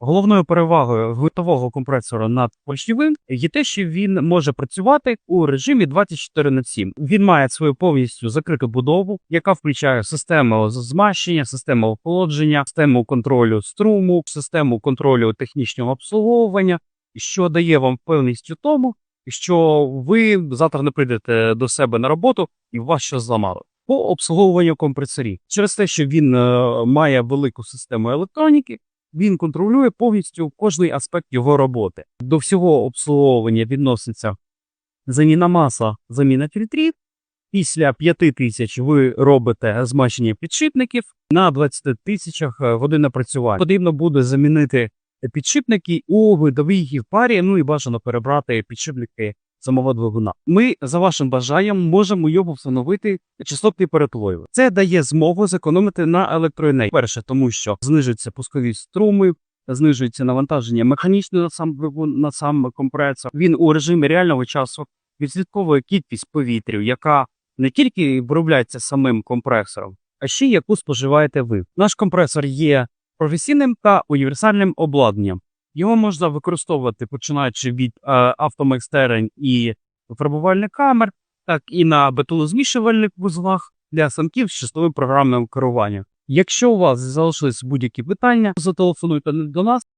Головною перевагою гвинтового компресора над поршньовим є те, що він може працювати у режимі 24 на 7. Він має свою повністю закриту будову, яка включає систему змащення, систему охолодження, систему контролю струму, систему контролю технічного обслуговування, що дає вам впевненість у тому, що ви завтра не прийдете до себе на роботу і вас щось зламало. По обслуговуванню компресорів через те, що він е, має велику систему електроніки, він контролює повністю кожний аспект його роботи. До всього обслуговування відноситься заміна масла, заміна фільтрів. Після 5 тисяч ви робите змащення підшипників на 20 тисячах е, годин напрацювання. Потрібно буде замінити підшипники у видовій парі, ну і бажано перебрати підшипники самого двигуна. Ми за вашим бажанням можемо його встановити частотний перетлою. Це дає змогу зекономити на електроенергії. Перше, тому що знижуються пускові струми, знижується навантаження механічне на сам двигун, на сам компресор. Він у режимі реального часу відслідковує кількість повітря, яка не тільки виробляється самим компресором, а ще яку споживаєте ви. Наш компресор є професійним та універсальним обладнанням. Його можна використовувати починаючи від е, автомайстерень і фарбувальних камер, так і на бетонозмішувальних вузлах для самків з чистовим програмним керуванням. Якщо у вас залишились будь-які питання, зателефонуйте до нас.